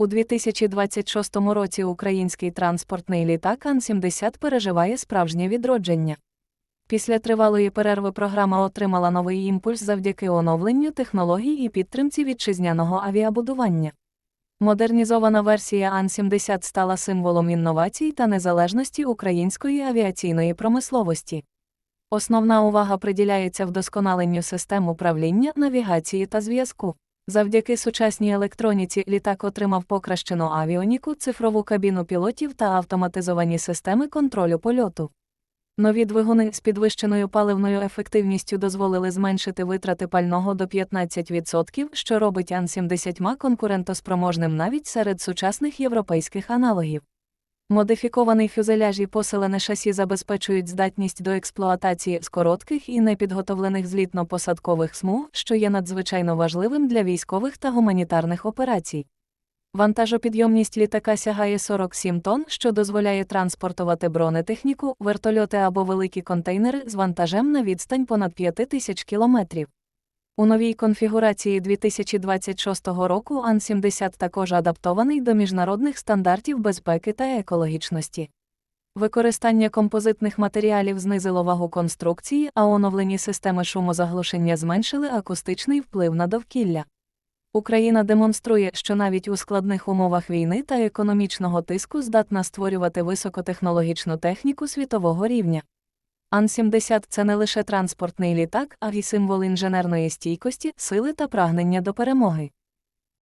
У 2026 році український транспортний літак Ан-70 переживає справжнє відродження. Після тривалої перерви програма отримала новий імпульс завдяки оновленню технологій і підтримці вітчизняного авіабудування. Модернізована версія Ан-70 стала символом інновацій та незалежності української авіаційної промисловості. Основна увага приділяється вдосконаленню систем управління, навігації та зв'язку. Завдяки сучасній електроніці літак отримав покращену авіоніку, цифрову кабіну пілотів та автоматизовані системи контролю польоту. Нові двигуни з підвищеною паливною ефективністю дозволили зменшити витрати пального до 15%, що робить Ан-70 конкурентоспроможним навіть серед сучасних європейських аналогів. Модифікований фюзеляж і посилене шасі забезпечують здатність до експлуатації з коротких і непідготовлених злітно-посадкових смуг, що є надзвичайно важливим для військових та гуманітарних операцій. Вантажопідйомність літака сягає 47 тонн, що дозволяє транспортувати бронетехніку, вертольоти або великі контейнери з вантажем на відстань понад 5 тисяч кілометрів. У новій конфігурації 2026 року Ан-70 також адаптований до міжнародних стандартів безпеки та екологічності. Використання композитних матеріалів знизило вагу конструкції, а оновлені системи шумозаглушення зменшили акустичний вплив на довкілля. Україна демонструє, що навіть у складних умовах війни та економічного тиску здатна створювати високотехнологічну техніку світового рівня. Ан-70 це не лише транспортний літак, а й символ інженерної стійкості, сили та прагнення до перемоги.